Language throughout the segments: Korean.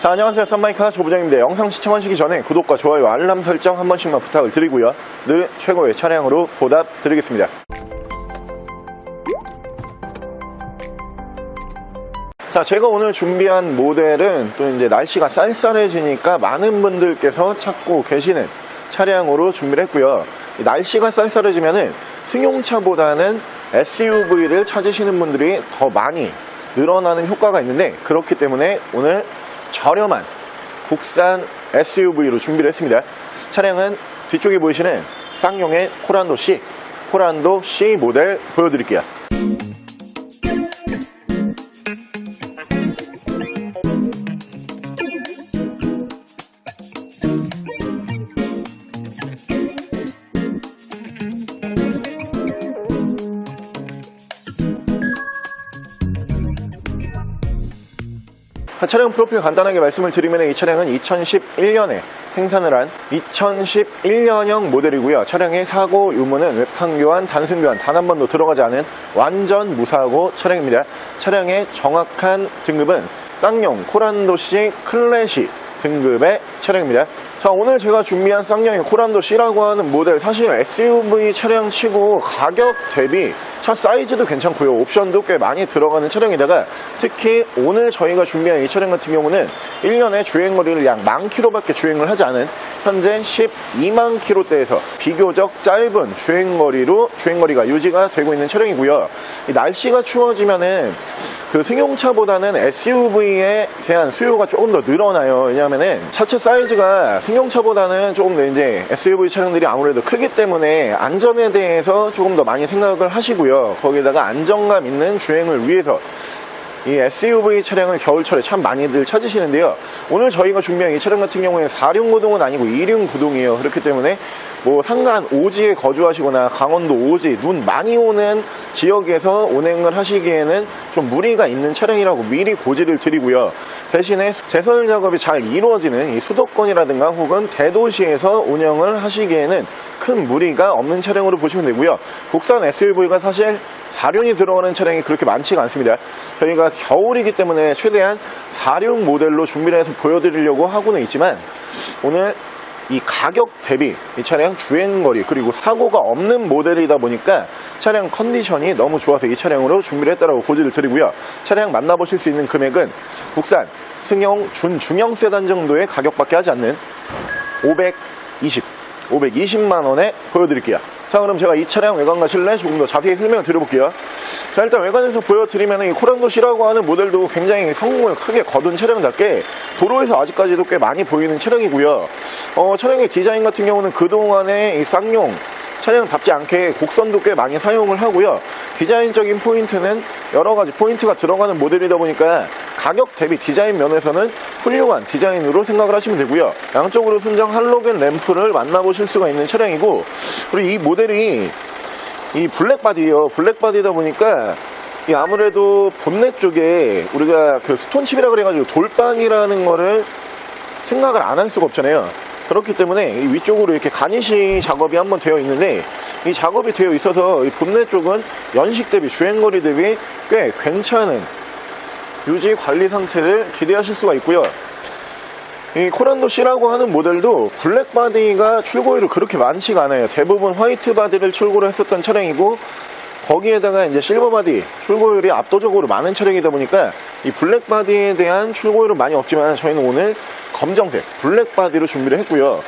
자, 안녕하세요. 썬마이카 조부장입니다. 영상 시청하시기 전에 구독과 좋아요, 알람 설정 한 번씩만 부탁을 드리고요. 늘 최고의 차량으로 보답 드리겠습니다. 자, 제가 오늘 준비한 모델은 또 이제 날씨가 쌀쌀해지니까 많은 분들께서 찾고 계시는 차량으로 준비를 했고요. 이 날씨가 쌀쌀해지면은 승용차보다는 SUV를 찾으시는 분들이 더 많이 늘어나는 효과가 있는데 그렇기 때문에 오늘 저렴한 국산 SUV로 준비를 했습니다. 차량은 뒤쪽에 보이시는 쌍용의 코란도 C, 코란도 C 모델 보여드릴게요. 차량 프로필 간단하게 말씀을 드리면 이 차량은 2011년에 생산을 한 2011년형 모델이고요. 차량의 사고 유무는 외판 교환, 단순 교환 단 한 번도 들어가지 않은 완전 무사고 차량입니다. 차량의 정확한 등급은 쌍용 코란도시 클래시 등급의 차량입니다. 자, 오늘 제가 준비한 쌍용의 코란도 C라고 하는 모델 사실 SUV 차량 치고 가격 대비 차 사이즈도 괜찮고요. 옵션도 꽤 많이 들어가는 차량에다가 특히 오늘 저희가 준비한 이 차량 같은 경우는 1년에 주행거리를 약 만 킬로밖에 주행을 하지 않은 현재 12만 킬로대에서 비교적 짧은 주행거리로 주행거리가 유지가 되고 있는 차량이고요. 이 날씨가 추워지면은 그 승용차보다는 SUV에 대한 수요가 조금 더 늘어나요. 왜냐 하면은 차체 사이즈가 승용차보다는 조금 더 이제 SUV 차량들이 아무래도 크기 때문에 안전에 대해서 조금 더 많이 생각을 하시고요. 거기다가 안정감 있는 주행을 위해서 이 SUV 차량을 겨울철에 참 많이들 찾으시는데요. 오늘 저희가 준비한 이 차량 같은 경우에 4륜 구동은 아니고 2륜 구동이에요. 그렇기 때문에 뭐 상간 오지에 거주하시거나 강원도 오지 눈 많이 오는 지역에서 운행을 하시기에는 좀 무리가 있는 차량이라고 미리 고지를 드리고요. 대신에 제설 작업이 잘 이루어지는 이 수도권이라든가 혹은 대도시에서 운영을 하시기에는 큰 무리가 없는 차량으로 보시면 되고요. 국산 SUV가 사실 4륜이 들어가는 차량이 그렇게 많지가 않습니다. 저희가 겨울이기 때문에 최대한 4륜 모델로 준비를 해서 보여드리려고 하고는 있지만 오늘 이 가격 대비 이 차량 주행거리 그리고 사고가 없는 모델이다 보니까 차량 컨디션이 너무 좋아서 이 차량으로 준비를 했다라고 고지를 드리고요. 차량 만나보실 수 있는 금액은 국산 승용 준중형 세단 정도의 가격밖에 하지 않는 520 520만 원에 보여드릴게요. 자, 그럼 제가 이 차량 외관과 실내 조금 더 자세히 설명을 드려볼게요. 자, 일단 외관에서 보여드리면 이 코란도 C라고 하는 모델도 굉장히 성공을 크게 거둔 차량답게 도로에서 아직까지도 꽤 많이 보이는 차량이고요. 어, 차량의 디자인 같은 경우는 그동안에 이 쌍용 차량답지 않게 곡선도 꽤 많이 사용을 하고요. 디자인적인 포인트는 여러 가지 포인트가 들어가는 모델이다 보니까 가격 대비 디자인 면에서는 훌륭한 디자인으로 생각을 하시면 되고요. 양쪽으로 순정 할로겐 램프를 만나보실 수가 있는 차량이고 그리고 이 모델이 이 블랙 바디예요. 블랙 바디다 보니까 이 아무래도 본넷 쪽에 우리가 그 스톤 칩이라 그래가지고 돌빵이라는 거를 생각을 안 할 수가 없잖아요. 그렇기 때문에 이 위쪽으로 이렇게 가니시 작업이 한번 되어 있는데 이 작업이 되어 있어서 이 본넷 쪽은 연식 대비 주행거리 대비 꽤 괜찮은 유지 관리 상태를 기대하실 수가 있고요. 이 코란도 C라고 하는 모델도 블랙 바디가 출고율이 그렇게 많지가 않아요. 대부분 화이트 바디를 출고를 했었던 차량이고 거기에다가 이제 실버 바디 출고율이 압도적으로 많은 차량이다 보니까 이 블랙 바디에 대한 출고율은 많이 없지만 저희는 오늘 검정색 블랙 바디로 준비를 했고요.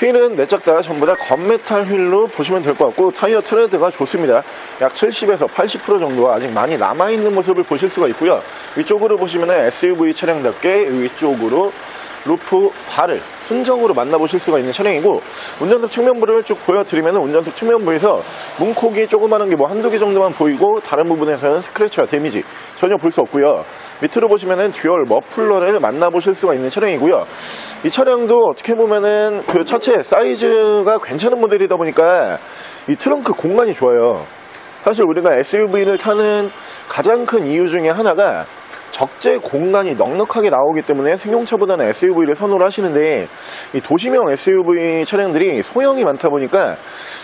휠은 내짝 다 전부 다 건메탈 휠로 보시면 될 것 같고 타이어 트레드가 좋습니다. 약 70에서 80% 정도가 아직 많이 남아있는 모습을 보실 수가 있고요. 위쪽으로 보시면 SUV 차량답게 위쪽으로 루프 바를 순정으로 만나보실 수가 있는 차량이고 운전석 측면부를 쭉 보여드리면 운전석 측면부에서 문콕이 조그마한 게 뭐 한두 개 정도만 보이고 다른 부분에서는 스크래치와 데미지 전혀 볼 수 없고요. 밑으로 보시면은 듀얼 머플러를 만나보실 수가 있는 차량이고요. 이 차량도 어떻게 보면은 그 차체 사이즈가 괜찮은 모델이다 보니까 이 트렁크 공간이 좋아요. 사실 우리가 SUV를 타는 가장 큰 이유 중에 하나가 적재 공간이 넉넉하게 나오기 때문에 승용차보다는 SUV를 선호를 하시는데 이 도시명 SUV 차량들이 소형이 많다 보니까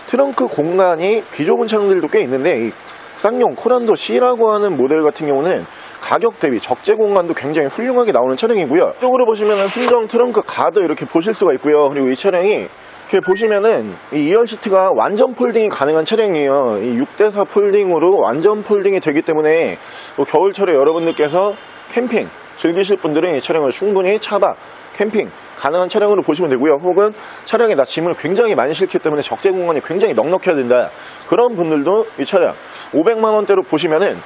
트렁크 공간이 귀 좁은 차량들도 꽤 있는데 이 쌍용 코란도 C라고 하는 모델 같은 경우는 가격 대비 적재 공간도 굉장히 훌륭하게 나오는 차량이고요. 이쪽으로 보시면은 순정 트렁크 가드 이렇게 보실 수가 있고요. 그리고 이 차량이 이렇게 보시면은 이 2열 시트가 완전 폴딩이 가능한 차량이에요. 이 6대4 폴딩으로 완전 폴딩이 되기 때문에 또 겨울철에 여러분들께서 캠핑 즐기실 분들은 이 차량을 충분히 차박, 캠핑 가능한 차량으로 보시면 되고요. 혹은 차량에다 짐을 굉장히 많이 싣기 때문에 적재 공간이 굉장히 넉넉해야 된다. 그런 분들도 이 차량 500만 원대로 보시면은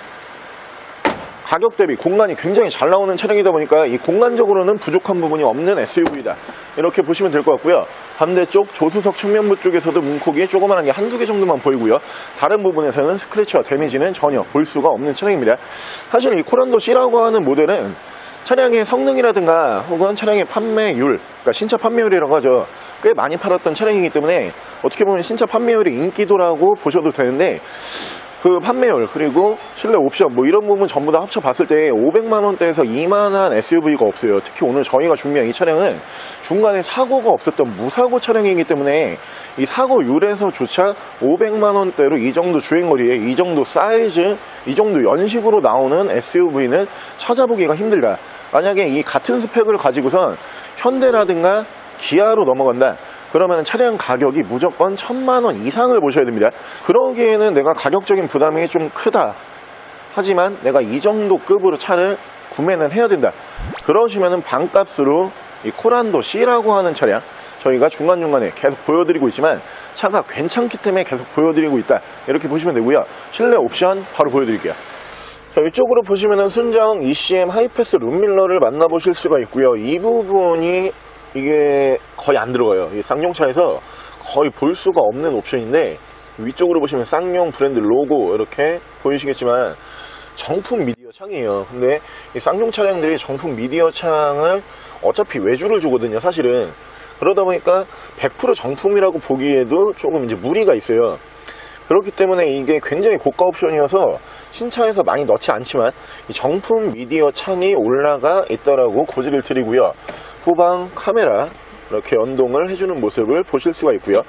가격 대비 공간이 굉장히 잘 나오는 차량이다 보니까 이 공간적으로는 부족한 부분이 없는 SUV다. 이렇게 보시면 될 것 같고요. 반대쪽 조수석 측면부 쪽에서도 문콕이 조그만한 게 한두 개 정도만 보이고요. 다른 부분에서는 스크래치와 데미지는 전혀 볼 수가 없는 차량입니다. 사실 이 코란도 C라고 하는 모델은 차량의 성능이라든가 혹은 차량의 판매율, 그러니까 신차 판매율이라고 하죠. 꽤 많이 팔았던 차량이기 때문에 어떻게 보면 신차 판매율이 인기도라고 보셔도 되는데 그 판매율 그리고 실내 옵션 뭐 이런 부분 전부 다 합쳐 봤을 때 500만 원대에서 이만한 SUV가 없어요. 특히 오늘 저희가 준비한 이 차량은 중간에 사고가 없었던 무사고 차량이기 때문에 이 사고율에서조차 500만 원대로 이 정도 주행거리에 이 정도 사이즈, 이 정도 연식으로 나오는 SUV는 찾아보기가 힘들다. 만약에 이 같은 스펙을 가지고선 현대라든가 기아로 넘어간다. 그러면 차량 가격이 무조건 천만 원 이상을 보셔야 됩니다. 그러기에는 내가 가격적인 부담이 좀 크다. 하지만 내가 이 정도 급으로 차를 구매는 해야 된다. 그러시면은 반값으로 이 코란도 C라고 하는 차량 저희가 중간중간에 계속 보여드리고 있지만 차가 괜찮기 때문에 계속 보여드리고 있다. 이렇게 보시면 되고요. 실내 옵션 바로 보여드릴게요. 자, 이쪽으로 보시면은 순정 ECM 하이패스 룸밀러를 만나보실 수가 있고요. 이 부분이 이게 거의 안 들어가요. 이 쌍용차에서 거의 볼 수가 없는 옵션인데 위쪽으로 보시면 쌍용 브랜드 로고 이렇게 보이시겠지만 정품 미디어 창이에요. 근데 이 쌍용 차량들이 정품 미디어 창을 어차피 외주를 주거든요. 사실은 그러다 보니까 100% 정품이라고 보기에도 조금 이제 무리가 있어요. 그렇기 때문에 이게 굉장히 고가 옵션이어서 신차에서 많이 넣지 않지만 이 정품 미디어 창이 올라가 있다라고 고지를 드리고요. 후방 카메라 이렇게 연동을 해주는 모습을 보실 수가 있고요.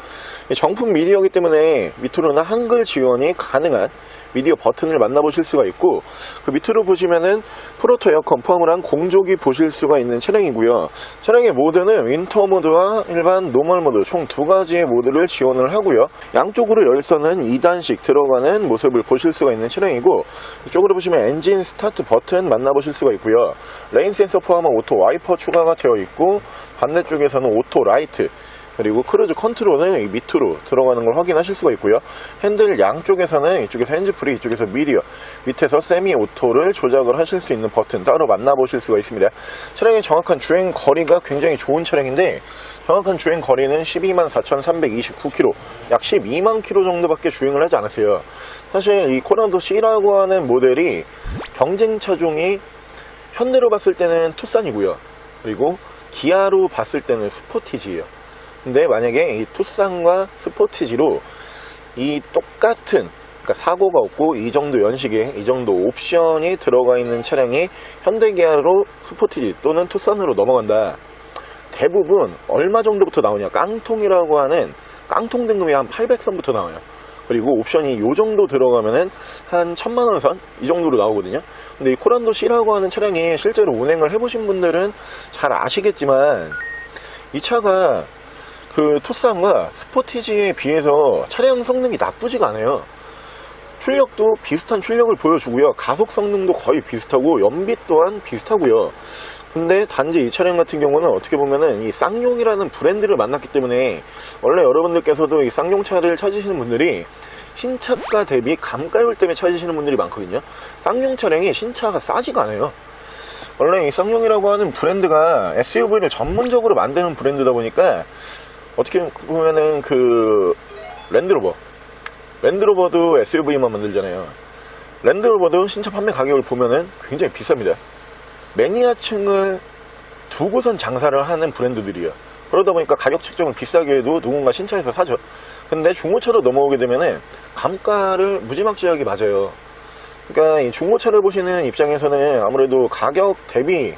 이 정품 미디어이기 때문에 밑으로는 한글 지원이 가능한 미디어 버튼을 만나보실 수가 있고 그 밑으로 보시면은 프로토 에어컨 포함을 한 공조기 보실 수가 있는 차량이고요. 차량의 모드는 윈터 모드와 일반 노멀 모드 총 두 가지의 모드를 지원을 하고요. 양쪽으로 열선은 2단씩 들어가는 모습을 보실 수가 있는 차량이고 이쪽으로 보시면 엔진 스타트 버튼 만나보실 수가 있고요. 레인 센서 포함한 오토 와이퍼 추가가 되어 있고 반대쪽에서는 오토 라이트 그리고 크루즈 컨트롤은 이 밑으로 들어가는 걸 확인하실 수가 있고요. 핸들 양쪽에서는 이쪽에서 핸즈프리, 이쪽에서 미디어, 밑에서 세미 오토를 조작을 하실 수 있는 버튼 따로 만나보실 수가 있습니다. 차량의 정확한 주행 거리가 굉장히 좋은 차량인데 정확한 주행 거리는 12만 4,329km, 약 12만 km 정도밖에 주행을 하지 않았어요. 사실 이 코란도 C라고 하는 모델이 경쟁 차종이 현대로 봤을 때는 투싼이고요. 그리고 기아로 봤을 때는 스포티지예요. 근데 만약에 이 투싼과 스포티지로 이 똑같은 그러니까 사고가 없고 이 정도 연식에 이 정도 옵션이 들어가 있는 차량이 현대기아로 스포티지 또는 투싼으로 넘어간다. 대부분 얼마 정도부터 나오냐? 깡통이라고 하는 깡통 등급이 한 800선부터 나와요. 그리고 옵션이 요 정도 들어가면은 한 천만 원 선 이 정도로 나오거든요. 근데 이 코란도 C라고 하는 차량이 실제로 운행을 해보신 분들은 잘 아시겠지만 이 차가 그 투싼과 스포티지에 비해서 차량 성능이 나쁘지가 않아요. 출력도 비슷한 출력을 보여주고요. 가속 성능도 거의 비슷하고 연비 또한 비슷하고요. 근데 단지 이 차량 같은 경우는 어떻게 보면은 이 쌍용이라는 브랜드를 만났기 때문에 원래 여러분들께서도 이 쌍용차를 찾으시는 분들이 신차가 대비 감가율 때문에 찾으시는 분들이 많거든요. 쌍용 차량이 신차가 싸지가 않아요. 원래 이 쌍용이라고 하는 브랜드가 SUV를 전문적으로 만드는 브랜드다 보니까 어떻게 보면은 그 랜드로버. 랜드로버도 SUV만 만들잖아요. 랜드로버도 신차 판매 가격을 보면은 굉장히 비쌉니다. 매니아층을 두고선 장사를 하는 브랜드들이에요. 그러다 보니까 가격 책정을 비싸게 해도 누군가 신차에서 사죠. 근데 중고차로 넘어오게 되면은 감가를 무지막지하게 맞아요. 그러니까 이 중고차를 보시는 입장에서는 아무래도 가격 대비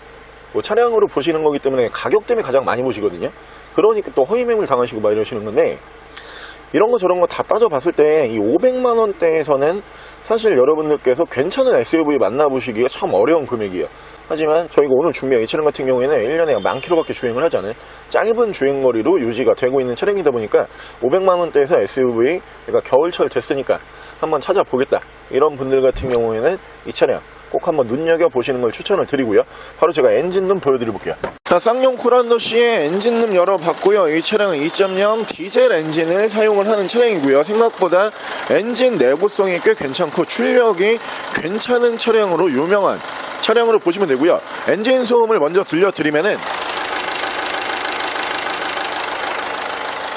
뭐 차량으로 보시는 거기 때문에 가격 때문에 가장 많이 보시거든요. 그러니까 또 허위 매물 당하시고 막 이러시는 건데 이런 거 저런 거 다 따져봤을 때 이 500만 원대에서는 사실 여러분들께서 괜찮은 SUV 만나보시기가 참 어려운 금액이에요. 하지만 저희가 오늘 준비한 이 차량 같은 경우에는 1년에 만 킬로밖에 주행을 하지 않은 짧은 주행거리로 유지가 되고 있는 차량이다 보니까 500만 원대에서 SUV 그러니까 겨울철 됐으니까 한번 찾아보겠다 이런 분들 같은 경우에는 이 차량 꼭 한번 눈여겨보시는 걸 추천을 드리고요. 바로 제가 엔진룸 보여드려볼게요. 자 쌍용 코란도 C의 엔진룸 열어봤고요. 이 차량은 2.0 디젤 엔진을 사용을 하는 차량이고요. 생각보다 엔진 내구성이 꽤 괜찮고 출력이 괜찮은 차량으로 유명한 차량으로 보시면 되고요. 엔진 소음을 먼저 들려드리면은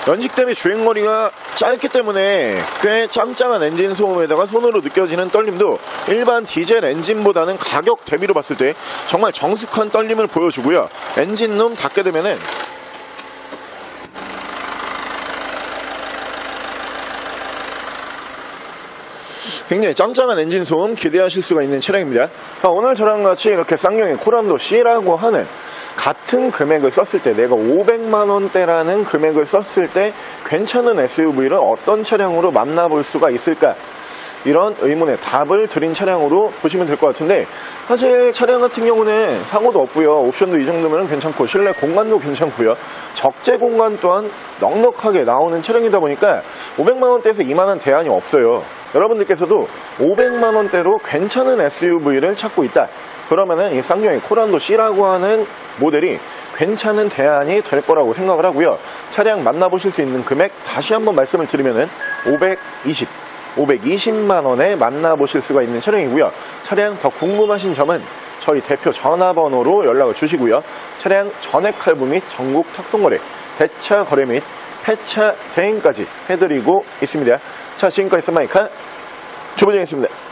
연식 대비 주행거리가 짧기 때문에 꽤 짱짱한 엔진 소음에다가 손으로 느껴지는 떨림도 일반 디젤 엔진보다는 가격 대비로 봤을 때 정말 정숙한 떨림을 보여주고요. 엔진룸 닫게 되면은 굉장히 짱짱한 엔진 소음 기대하실 수가 있는 차량입니다. 자, 오늘 저랑 같이 이렇게 쌍용의 코란도 C라고 하는 같은 금액을 썼을 때 내가 500만 원대라는 금액을 썼을 때 괜찮은 SUV를 어떤 차량으로 만나볼 수가 있을까? 이런 의문의 답을 드린 차량으로 보시면 될 것 같은데 사실 차량 같은 경우는 사고도 없고요. 옵션도 이 정도면 괜찮고 실내 공간도 괜찮고요. 적재 공간 또한 넉넉하게 나오는 차량이다 보니까 500만 원대에서 이만한 대안이 없어요. 여러분들께서도 500만 원대로 괜찮은 SUV를 찾고 있다 그러면은 이 쌍용의 코란도 C라고 하는 모델이 괜찮은 대안이 될 거라고 생각을 하고요 차량 만나보실 수 있는 금액 다시 한번 말씀을 드리면은 520 520만 원에 만나보실 수가 있는 차량이고요. 차량 더 궁금하신 점은 저희 대표 전화번호로 연락을 주시고요. 차량 전액 할부 및 전국 탁송거래, 대차 거래 및 폐차 대행까지 해드리고 있습니다. 자, 지금까지 썬마이카 조부장이었습니다.